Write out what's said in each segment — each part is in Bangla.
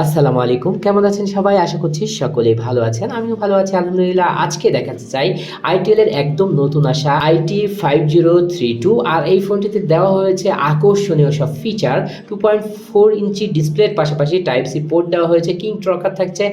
আসসালামু আলাইকুম। কেমন আছেন সবাই? আশা করছি সকলেই ভালো আছেন। আমিও ভালো আছি, আলহামদুলিল্লাহ। আজকে দেখাতে চাই আইটিএল এর একদম নতুন আসা IT five zero three two. আর এই ফোনটিতে দেওয়া হয়েছে আকর্ষণীয় সব ফিচার টু পয়েন্ট ফোর ইঞ্চি ডিসপ্লের পাশাপাশি টাইপ সি পোর্ট দেওয়া হয়েছে। কিং ট্রকার থাকছে।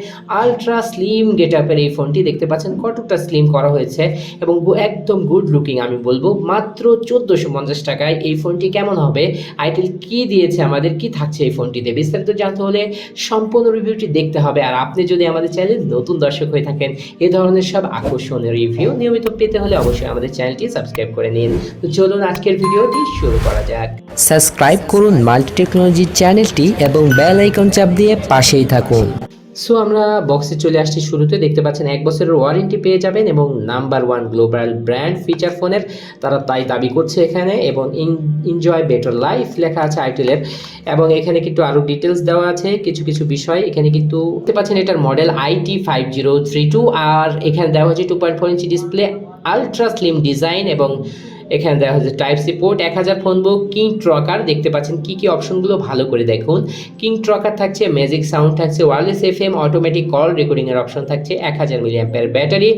আলট্রা স্লিম গেট আপের এই ফোনটি দেখতে পাচ্ছেন কতটা স্লিম করা হয়েছে এবং একদম গুড লুকিং আমি বলব। মাত্র চোদ্দোশো পঞ্চাশ টাকায় এই ফোনটি কেমন হবে? আইটেল কি দিয়েছে? আমাদের কি থাকছে এই ফোনটিতে? বিস্তারিত জানতে হলে সম্পূর্ণ রিভিউটি দেখতে হবে। আর আপনি যদি আমাদের চ্যানেলে নতুন দর্শক হয়ে থাকেন, এ ধরনের সব আকর্ষণীয় রিভিউ নিয়মিত পেতে হলে অবশ্যই আমাদের চ্যানেলটি সাবস্ক্রাইব করে নিন। তো চলুন আজকের ভিডিওটি শুরু করা যাক। সাবস্ক্রাইব করুন মাল্টি টেকনোলজি চ্যানেলটি এবং বেল আইকন চাপ দিয়ে পাশেই থাকুন। সো আমরা বক্সে চলে আসছি শুরুতে। দেখতে পাচ্ছেন, এক বছরের ওয়ারেন্টি পেয়ে যাবেন এবং number one global brand feature ফোনের তারা তাই দাবি করছে এখানে এবং এনজয় বেটার লাইফ লেখা আছে আইটেলের। এবং এখানে কিন্তু আরও ডিটেলস দেওয়া আছে, কিছু কিছু বিষয়। এখানে কিন্তু দেখতে পাচ্ছেন, এটার model IT five zero three two আর এখানে দেওয়া হচ্ছে টু পয়েন্ট ফোর ইঞ্চি ডিসপ্লে আলট্রা স্লিম ডিজাইন এবং এখানে দেওয়া হচ্ছে টাইপ সি পোর্ট এক হাজার ফোন বুক কিং ট্রকার দেখতে পাচ্ছেন কি কি অপশনগুলো ভালো করে দেখুন। কিং ট্রকার থাকছে ম্যাজিক সাউন্ড থাকছে wireless F M automatic call রেকর্ডিংয়ের অপশন থাকছে, এক হাজার মিলিয়াম্পের ব্যাটারি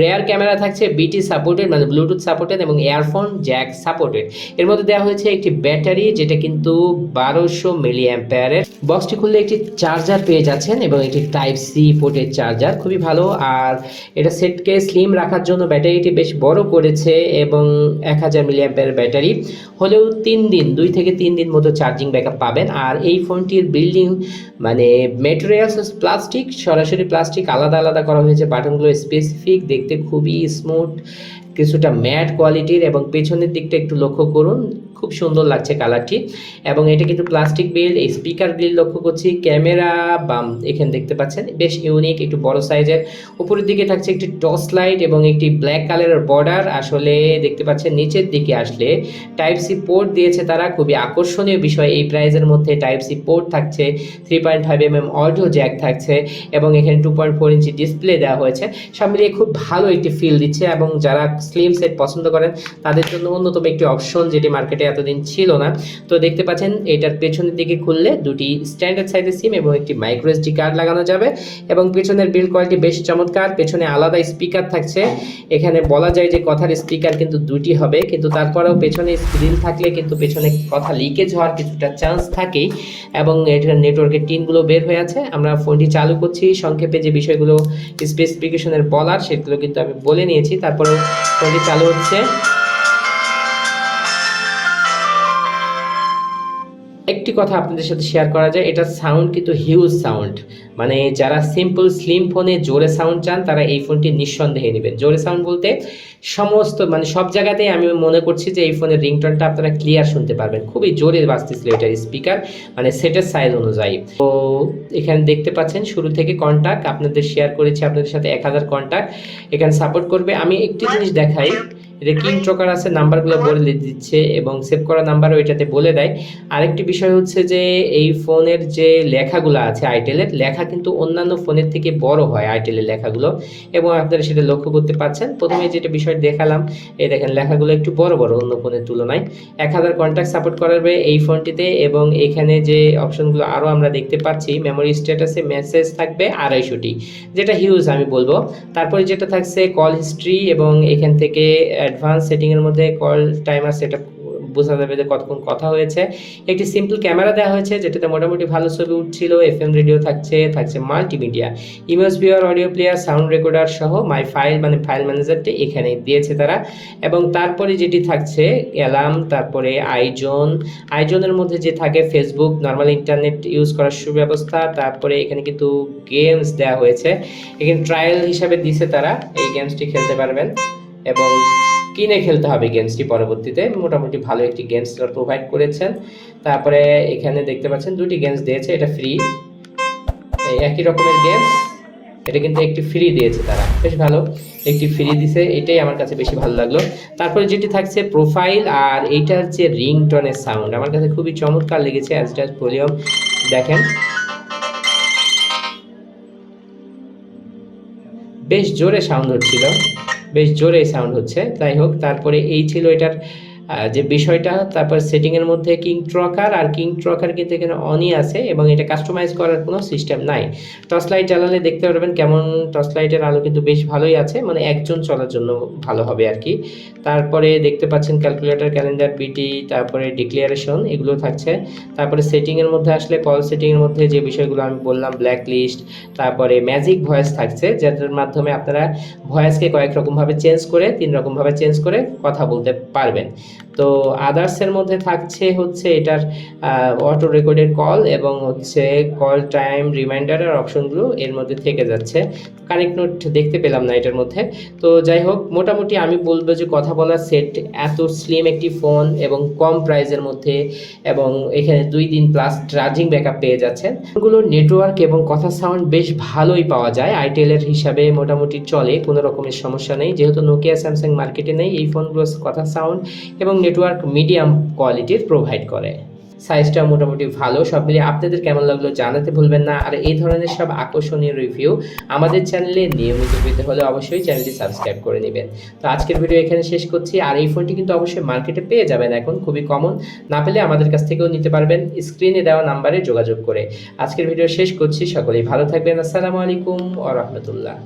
রেয়ার ক্যামেরা থাকছে বিটি সাপোর্টেড মানে ব্লুটুথ সাপোর্টেড এবং এয়ারফোন জ্যাক সাপোর্টেড এর মধ্যে দেওয়া হয়েছে একটি ব্যাটারি যেটা কিন্তু বারোশো মিলিয়াম্পেয়ারের বক্সটি খুললে একটি চার্জার পেয়ে যাচ্ছেন এবং একটি টাইপ সি পোর্টের চার্জার খুবই ভালো। আর এটা সেটকে স্লিম রাখার জন্য ব্যাটারিটি বেশ বড় করেছে এবং এক হাজার মিলিয়াম্পের ব্যাটারি। হলেও তিন দিন, দুই থেকে তিন দিন মতো চার্জিং ব্যাকআপ পাবেন। আর এই ফোনটির বিল্ডিং মানে মেটেরিয়ালস প্লাস্টিক সরাসরি প্লাস্টিক আলাদা আলাদা করা হয়েছে। বাটনগুলো স্পেসিফিক দেখতে খুবই স্মুথ কিছুটা ম্যাট কোয়ালিটির এবং পেছনের দিকটা একটু লক্ষ্য করুন। খুব সুন্দর লাগছে কালারটি। এবং এটা কিন্তু প্লাস্টিক বিল, এই স্পিকার বিল লক্ষ্য করছি। ক্যামেরা বাম এখানে দেখতে পাচ্ছেন, বেশ ইউনিক, একটু বড় সাইজের। উপরের দিকে থাকছে একটি টর্চ লাইট এবং একটি ব্ল্যাক কালারের বর্ডার। আসলে দেখতে পাচ্ছেন, নিচের দিকে আসলে টাইপ সি পোর্ট দিয়েছে তারা। খুবই আকর্ষণীয় বিষয়, এই প্রাইজের মধ্যে টাইপ সি পোর্ট থাকছে, three point five M M audio jack থাকছে এবং এখানে টু পয়েন্ট ফোর ইঞ্চি ডিসপ্লে দেওয়া হয়েছে। সব মিলিয়ে খুব ভালো একটি ফিল দিচ্ছে এবং যারা স্লিম সেট পছন্দ করেন, তাদের জন্য অন্যতম একটি অপশন যেটি মার্কেটে এতদিন ছিল না। তো দেখতে পাচ্ছেন, এটার পেছনের দিকে খুললে দুটি স্ট্যান্ডার্ড সাইজের সিম এবং একটি মাইক্রো এসডি কার্ড লাগানো যাবে এবং পেছনের বিল্ড কোয়ালিটি বেশ চমৎকার, পেছনে আলাদা স্পিকার থাকছে। এখানে বলা যায় যে কথার স্পিকার কিন্তু দুটি হবে, কিন্তু তারপরেও পেছনে স্ক্রিন থাকলে কিন্তু পেছনে কথা লিকেজ হওয়ার কিছুটা চান্স থাকেই এবং এটার নেটওয়ার্কের টিনগুলো বের হয়ে আছে। আমরা ফোনটি চালু করছি, সংক্ষেপে যে বিষয়গুলো স্পেসিফিকেশনের বলার, সেগুলো কিন্তু আমি বলে নিয়েছি। তারপরেও ফোনটি চালু হচ্ছে। একটি কথা আপনাদের সাথে শেয়ার করা যায়, এটা সাউন্ড কিন্তু হিউজ সাউন্ড মানে যারা সিম্পল স্লিম ফোনে জোরে সাউন্ড চান, তারা এই ফোনটি নিঃসন্দেহে নেবেন। জোরে সাউন্ড বলতে সমস্ত মানে সব জায়গাতেই আমি মনে করছি যে এই ফোনের রিংটনটা আপনারা ক্লিয়ার শুনতে পারবেন। খুবই জোরে বাজতেছিল এটার স্পিকার মানে সেটের সাইজ অনুযায়ী। তো এখানে দেখতে পাচ্ছেন, শুরু থেকে কন্ট্যাক্ট আপনাদের শেয়ার করেছি, আপনাদের সাথে এক হাজার কন্ট্যাক্ট এখানে সাপোর্ট করবে। আমি একটি জিনিস দেখাই এটা কিং ট্রকার আছে, নাম্বারগুলো বলে দিচ্ছে এবং সেভ করা নাম্বারও এটাতে বলে দেয়। আরেকটি বিষয় হচ্ছে যে এই ফোনের যে লেখাগুলো আছে আইটেলের, লেখা কিন্তু অন্যান্য ফোনের থেকে বড় হয় আইটেলের লেখাগুলো এবং আপনারা সেটা লক্ষ্য করতে পারছেন। প্রথমে যেটা বিষয় দেখালাম, এই দেখেন লেখাগুলো একটু বড় বড় অন্য ফোনের তুলনায়। এক হাজার কন্ট্যাক্ট সাপোর্ট করাবে এই ফোনটিতে এবং এখানে যে অপশনগুলো আরও আমরা দেখতে পাচ্ছি মেমোরি স্ট্যাটাসে মেসেজ থাকবে আড়াইশোটি, যেটা হিউজ আমি বলব। তারপরে যেটা থাকছে কল হিস্ট্রি এবং এখান থেকে অ্যাডভান্স সেটিংয়ের মধ্যে কল টাইমার সেট বোঝা যাবে যে কতক্ষণ কথা হয়েছে। একটি সিম্পল ক্যামেরা দেওয়া হয়েছে, যেটাতে মোটামুটি ভালো ছবি উঠছিল এফ এম রেডিও থাকছে থাকছে multimedia image viewer audio player sound recorder সহ মাই ফাইল মানে ফাইল ম্যানেজারটি এখানে দিয়েছে তারা। এবং তারপরে যেটি থাকছে অ্যালার্ম তারপরে আইজন। আইজনের মধ্যে যে থাকে ফেসবুক নর্মাল ইন্টারনেট ইউজ করার সুব্যবস্থা। তারপরে এখানে কিন্তু গেমস দেওয়া হয়েছে। এখানে ট্রায়াল হিসাবে দিছে তারা, এই গেমসটি খেলতে পারবেন। এবং কিনে খেলতে হবে গেমসটি পরবর্তীতে। মোটামুটি ভালো একটি গেমস প্রোভাইড করেছেন। তারপরে এখানে দেখতে পাচ্ছেন দুটি গেমস দিয়েছে, এটা ফ্রি একই রকমের গেমস এটা কিন্তু একটি ফ্রি দিয়েছে তারা। বেশ ভালো, একটি ফ্রি দিছে, এটাই আমার কাছে বেশি ভালো লাগল। তারপরে যেটি থাকছে প্রোফাইল আর এইটা হচ্ছে রিংটনের সাউন্ড আমার কাছে খুবই চমৎকার লেগেছে অ্যাজ ডাস ভলিউম দেখেন। বেশ জোরে সাউন্ড হচ্ছিল বেশ জোরে সাউন্ড হচ্ছে। যাই হোক তারপরে এই ছিল এটার যে বিষয়টা, তারপর সেটিংয়ের মধ্যে কিং ট্রকার আর কিং ট্রকার কিন্তু এখানে অনই আছে এবং এটা কাস্টমাইজ করার কোনো সিস্টেম নাই। টর্চ লাইট জ্বালালে দেখতে পারবেন কেমন টর্চ লাইটের আলো কিন্তু বেশ ভালোই আছে মানে একজন চলার জন্য ভালো হবে আর কি। তারপরে দেখতে পাচ্ছেন ক্যালকুলেটর ক্যালেন্ডার বিটি তারপরে ডিক্লিয়ারেশন এগুলো থাকছে। তারপরে সেটিংয়ের মধ্যে আসলে কল সেটিংয়ের মধ্যে যে বিষয়গুলো আমি বললাম ব্ল্যাক লিস্ট তারপরে ম্যাজিক ভয়েস থাকছে যেটার মাধ্যমে আপনারা ভয়েসকে কয়েক রকমভাবে চেঞ্জ করে, তিন রকমভাবে চেঞ্জ করে কথা বলতে পারবেন। তো আদার্সের মধ্যে থাকছে হচ্ছে এটার অটো রেকর্ডেড কল এবং হচ্ছে কল টাইম রিমাইন্ডারের অপশনগুলো এর মধ্যে থেকে যাচ্ছে। কানেক্ট নোট দেখতে পেলাম না এটার মধ্যে। তো যাই হোক, মোটামুটি আমি বলব যে কথা বলার সেট এত স্লিম একটি ফোন এবং কম প্রাইসের মধ্যে এবং এখানে দুই দিন প্লাস চার্জিং ব্যাকআপ পেয়ে যাচ্ছেন। ফোনগুলোর নেটওয়ার্ক এবং কথা সাউন্ড বেশ ভালোই পাওয়া যায়। আইটেলের হিসাবে মোটামুটি চলে, কোনো রকমের সমস্যা নেই। যেহেতু নোকিয়া স্যামসাং মার্কেটে নেই, এই ফোনগুলোর কথা সাউন্ড এবং নেটওয়ার্ক মিডিয়াম কোয়ালিটির প্রোভাইড করে। সাইজটা মোটামুটি ভালো, সব মিলিয়ে আপনাদের কেমন লাগল জানাতে ভুলবেন না। আর এই ধরনের সব আকর্ষণীয় রিভিউ আমাদের চ্যানেলে নিয়মিত পেতে হলে অবশ্যই চ্যানেলটি সাবস্ক্রাইব করে নেবেন। তো আজকের ভিডিও এখানে শেষ করছি। আর এই ফোনটি কিন্তু অবশ্যই মার্কেটে পেয়ে যাবেন এখন, খুবই কমন না পেলে আমাদের কাছ থেকেও নিতে পারবেন স্ক্রিনে দেওয়া নাম্বারে যোগাযোগ করে। আজকের ভিডিও শেষ করছি। সকলেই ভালো থাকবেন। আসসালামু আলাইকুম ও রহমতুল্লাহ।